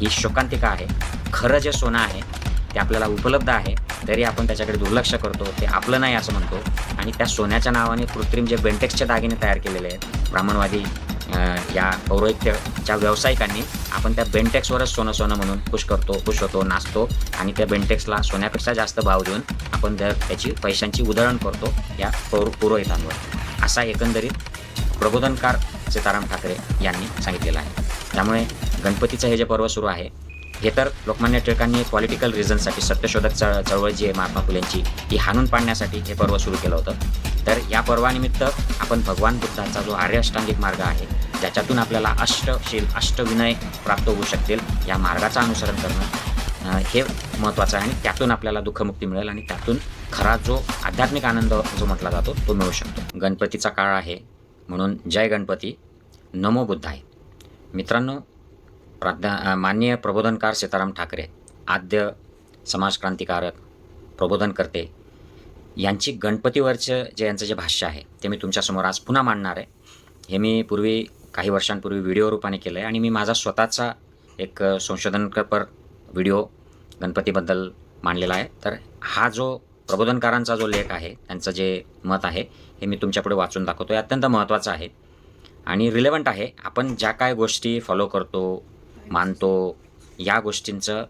ही शोकांतिका आहे. खरं जे सोनं आहे ते आपल्याला उपलब्ध आहे तरी आपण त्याच्याकडे दुर्लक्ष करतो ते आपलं नाही असं म्हणतो. आणि त्या सोन्याच्या नावाने कृत्रिम जे बेंटेक्सचे दागिने तयार केलेले आहेत ब्राह्मणवादी या पौरोहित्यच्या व्यावसायिकांनी आपण त्या बेंटेक्सवरच सोनं सोनं म्हणून खुश करतो खुश होतो नाचतो आणि त्या बेंटेक्सला सोन्यापेक्षा जास्त भाव देऊन आपण जर त्याची पैशांची उधळण करतो या पौर पुरोहितांवर. असा एकंदरीत प्रबोधनकार सीताराम ठाकरे यांनी सांगितलेला आहे. त्यामुळे गणपतीचं हे जे पर्व सुरू आहे हे तर लोकमान्य टिळकांनी पॉलिटिकल रिझनसाठी सत्यशोधक चळ चळवळ जी आहे महात्मा फुलेंची ती हाणून पाडण्यासाठी हे पर्व सुरू केलं होतं. तर या पर्वानिमित्त आपण भगवान बुद्धांचा जो आर्य अष्टांगिक मार्ग आहे ज्याच्यातून आपल्याला अष्टशील अष्टविनय प्राप्त होऊ शकतील या मार्गाचं अनुसरण करणं हे महत्त्वाचं आहे आणि त्यातून आपल्याला दुःखमुक्ती मिळेल आणि त्यातून खरा जो आध्यात्मिक आनंद जो म्हटला जातो तो मिळू शकतो. गणपतीचा काळ आहे म्हणून जय गणपती नमो बुद्धाय. मित्रांनो प्राध्या माननीय प्रबोधनकार सीताराम ठाकरे आद्य समाजक्रांतिकारक प्रबोधनकर्ते यांची गणपतीवरचं जे यांचं जे भाष्य आहे ते मी तुमच्यासमोर आज पुन्हा मांडणार आहे. हे मी पूर्वी काही वर्षांपूर्वी व्हिडिओ रूपाने केलं आहे आणि मी माझा स्वतःचा एक संशोधनपर व्हिडिओ गणपतीबद्दल मांडलेला आहे. तर हा जो प्रबोधनकारांचा जो लेख आहे त्यांचं जे मत आहे हे मी तुमच्यापुढे वाचून दाखवतो हे अत्यंत महत्त्वाचं आहे आणि रिलेवंट आहे. आपण ज्या काय गोष्टी फॉलो करतो मानतो या गोष्टींचं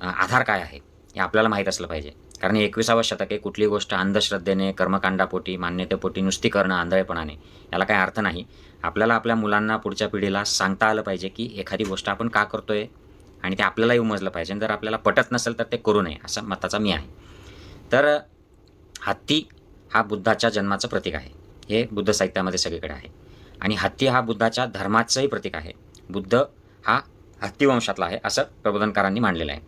आधार काय आहे? हे आपल्याला माहीत असलं पाहिजे. कारण एकविसावं शतक आहे. कुठली गोष्ट अंधश्रद्धेने कर्मकांडापोटी मान्यतेपोटी नुसती करणं आंधळेपणाने याला काही अर्थ नाही. आपल्याला आपल्या मुलांना पुढच्या पिढीला सांगता आलं पाहिजे की एखादी गोष्ट आपण का करतोय? आणि ते आपल्यालाही उमजलं पाहिजे. जर आपल्याला पटत नसेल तर ते करू नये असं मताचा मी आहे. तर हत्ती हा बुद्धाच्या जन्माचं प्रतीक आहे. हे बुद्ध साहित्यामध्ये सगळीकडे आहे. आणि हत्ती हा बुद्धाच्या धर्माचंही प्रतीक आहे. बुद्ध हा हत्तीवंशातला आहे असं प्रबोधनकारांनी मांडलेलं आहे.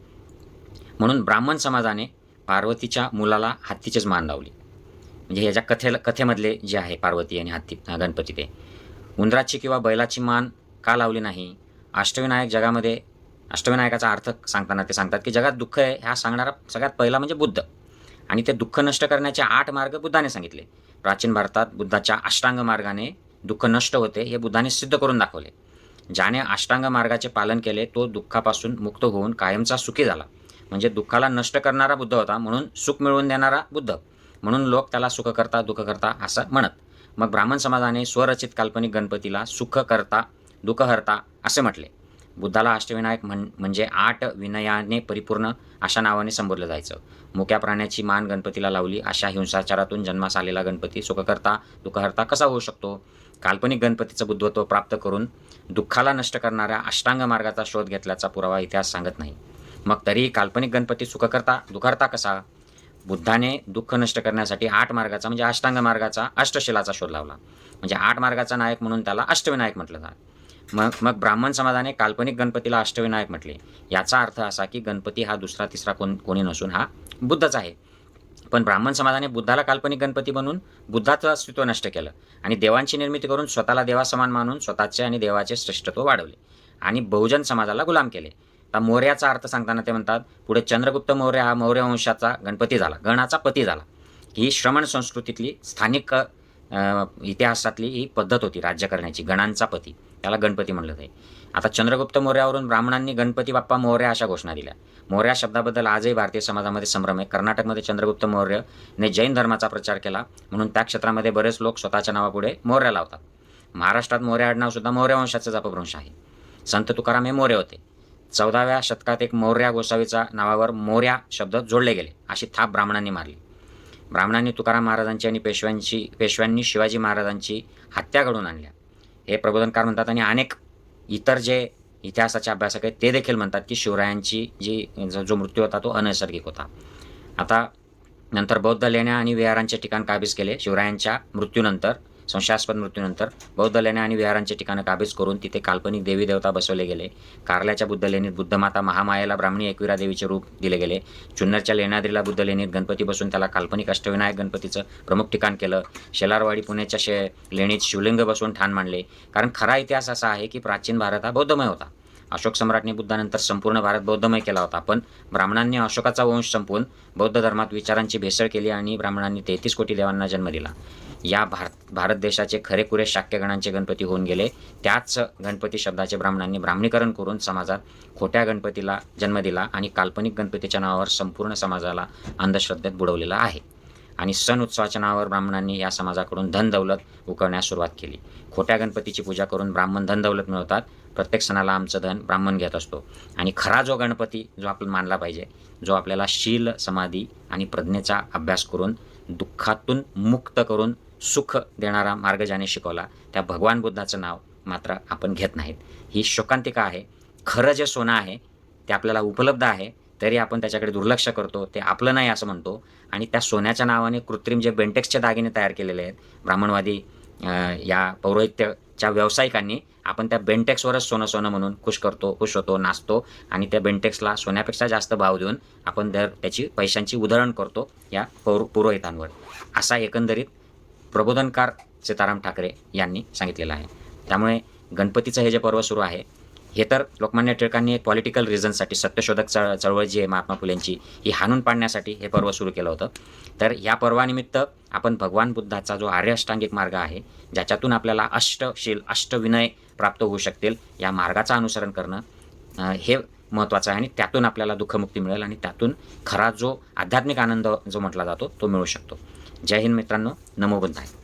म्हणून ब्राह्मण समाजाने पार्वतीच्या मुलाला हत्तीचेच मान लावली. म्हणजे ह्याच्या कथेला कथेमधले जे आहे पार्वती आणि हत्ती गणपती ते. उंदराची किंवा बैलाची मान का लावली नाही? अष्टविनायक जगामध्ये अष्टविनायकाचा अर्थ सांगताना ते सांगतात की जगात दुःख आहे हा सांगणारा सगळ्यात पहिला म्हणजे बुद्ध. आणि ते दुःख नष्ट करण्याचे आठ मार्ग बुद्धाने सांगितले. प्राचीन भारतात बुद्धाच्या अष्टांग मार्गाने दुःख नष्ट होते हे बुद्धाने सिद्ध करून दाखवले. ज्याने अष्टांग मार्गाचे पालन केले तो दुःखापासून मुक्त होऊन कायमचा सुखी झाला. म्हणजे दुःखाला नष्ट करणारा बुद्ध होता म्हणून सुख मिळवून देणारा बुद्ध. म्हणून लोक त्याला सुखकर्ता दुःखकर्ता असं म्हणत. मग ब्राह्मण समाजाने स्वरचित काल्पनिक गणपतीला सुखकर्ता दुःखहर्ता असे म्हटले. बुद्धाला अष्टविनायक म्हण म्हणजे आठ विनयाने परिपूर्ण अशा नावाने संबोधलं जायचं. मुक्या प्राण्याची मान गणपतीला लावली अशा हिंसाचारातून जन्मास आलेला गणपती सुखकर्ता दुःखहर्ता कसा होऊ शकतो? काल्पनिक गणपतीचं बुद्धत्व प्राप्त करून दुःखाला नष्ट करणाऱ्या अष्टांग मार्गाचा शोध घेतल्याचा पुरावा इतिहास सांगत नाही. मग तरी काल्पनिक गणपती सुखकर्ता दुःखहर्ता कसा? बुद्धाने दुःख नष्ट करण्यासाठी आठ मार्गाचा म्हणजे अष्टांग मार्गाचा अष्टशिलाचा शोध लावला. म्हणजे आठ मार्गाचा नायक म्हणून त्याला अष्टविनायक म्हटलं जात. मग मग ब्राह्मण समाजाने काल्पनिक गणपतीला अष्टविनायक म्हटले. याचा अर्थ असा की गणपती हा दुसरा तिसरा कोण कोणी नसून हा बुद्धच आहे. पण ब्राह्मण समाजाने बुद्धाला काल्पनिक गणपती बनवून बुद्धाचं अस्तित्व नष्ट केलं आणि देवांची निर्मिती करून स्वतःला देवासमान मानून स्वतःचे आणि देवाचे श्रेष्ठत्व वाढवले आणि बहुजन समाजाला गुलाम केले. आता मौर्याचा अर्थ सांगताना ते म्हणतात पुढे चंद्रगुप्त मौर्य हा मौर्य वंशाचा गणपती झाला गणाचा पती झाला. ही श्रमण संस्कृतीतली स्थानिक इतिहासातली ही पद्धत होती राज्य करण्याची गणांचा पती. त्याला गणपती म्हणलं जाईल. आता चंद्रगुप्त मौर्यावरून ब्राह्मणांनी गणपती बाप्पा मौर्य अशा घोषणा दिल्या. मौर्या शब्दाबद्दल आजही भारतीय समाजामध्ये संभ्रम आहे. कर्नाटकमध्ये चंद्रगुप्त मौर्यने जैन धर्माचा प्रचार केला म्हणून त्या क्षेत्रामध्ये बरेच लोक स्वतःच्या नावापुढे मौर्य लावतात. महाराष्ट्रात मौर्य आडनावसुद्धा मौर्य वंशाचाच अपभ्रंश आहे. संत तुकाराम हे मौर्य होते. चौदाव्या शतकात एक मौर्या गोसावीचा नावावर मौर्या शब्द जोडले गेले अशी थाप ब्राह्मणांनी मारली. ब्राह्मणांनी तुकाराम महाराजांची आणि पेशव्यांची पेशव्यांनी शिवाजी महाराजांची हत्या घडवून आणल्या. हे प्रबोधनकार म्हणतात आणि अनेक इतर जे इतिहासाचे अभ्यासक आहेत ते देखील म्हणतात की शिवरायांची जी जो मृत्यू होता तो अनैसर्गिक होता. आता नंतर बौद्ध लेण्या आणि विहारांचे ठिकाण काबीज केले. शिवरायांच्या मृत्यूनंतर संशयास्पद मृत्यूनंतर बौद्ध लेण्या आणि विहारांचे ठिकाणं काबीज करून तिथे काल्पनिक देवी देवता बसवले गेले. कारल्याच्या बुद्ध लेणीत बुद्धमाता महामायाला ब्राह्मणी एकविरा देवीचे रूप दिले गेले. जुन्नरच्या लेण्याद्रीला बुद्ध लेणीत गणपती बसून त्याला काल्पनिक अष्टविनायक गणपतीचं प्रमुख ठिकाण केलं. शेलारवाडी पुण्याच्या शे लेणीत शिवलिंग बसवून ठाण मांडले. कारण खरा इतिहास असा आहे की प्राचीन भारत हा बौद्धमय होता. अशोक सम्राटने बुद्धानंतर संपूर्ण भारत बौद्धमय केला होता. पण ब्राह्मणांनी अशोकाचा वंश संपवून बौद्ध धर्मात विचारांची भेसळ केली आणि ब्राह्मणांनी तेहतीस कोटी देवांना जन्म दिला. या भारत भारत देशाचे खरेखुरे शाक्यगणांचे गणपती होऊन गेले. त्याच गणपती शब्दाचे ब्राह्मणांनी ब्राह्मणीकरण करून समाजात खोट्या गणपतीला जन्म दिला आणि काल्पनिक गणपतीच्या नावावर संपूर्ण समाजाला अंधश्रद्धेत बुडवलेला आहे. आणि सण उत्सवाच्या नावावर ब्राह्मणांनी या समाजाकडून धन दौलत उकळण्यास सुरुवात केली. खोट्या गणपतीची पूजा करून ब्राह्मण धन दौलत मिळवतात. प्रत्येक सणाला आमचं धन ब्राह्मण घेत असतो. आणि खरा जो गणपती जो आपण मानला पाहिजे जो आपल्याला शील समाधी आणि प्रज्ञेचा अभ्यास करून दुःखातून मुक्त करून सुख देणारा मार्ग ज्याने शिकवला त्या भगवान बुद्धाचं नाव मात्र आपण घेत नाहीत. ही शोकांतिका आहे. खरं जे सोनं आहे ते आपल्याला उपलब्ध आहे तरी आपण त्याच्याकडे दुर्लक्ष करतो ते आपलं नाही असं म्हणतो. आणि त्या सोन्याच्या नावाने कृत्रिम जे बेंटेक्सचे दागिने तयार केलेले आहेत ब्राह्मणवादी या पौरोहित्याच्या व्यावसायिकांनी आपण त्या बेंटेक्सवरच सोनं सोनं म्हणून खुश करतो खुश होतो नाचतो आणि त्या बेंटेक्सला सोन्यापेक्षा जास्त भाव देऊन आपण दर त्याची पैशांची उधळण करतो या पौर पुरोहितांवर. असा एकंदरीत प्रबोधनकार सीताराम ठाकरे यांनी सांगितलेलं आहे. त्यामुळे गणपतीचं हे जे पर्व सुरू आहे हे तर लोकमान्य टिळकांनी एक पॉलिटिकल रिझनसाठी सत्यशोधक चळ चळवळ जी आहे महात्मा फुलेंची ही हाणून पाडण्यासाठी हे पर्व सुरू केलं होतं. तर या पर्वानिमित्त आपण भगवान बुद्धाचा जो आर्य अष्टांगिक मार्ग आहे ज्याच्यातून आपल्याला अष्टशील अष्टविनय प्राप्त होऊ शकतील या मार्गाचं अनुसरण करणं हे महत्त्वाचं आहे आणि त्यातून आपल्याला दुःखमुक्ती मिळेल आणि त्यातून खरा जो आध्यात्मिक आनंद जो म्हटला जातो तो मिळू शकतो. जय हिंद मित्रांनो. नमो बुद्धाय.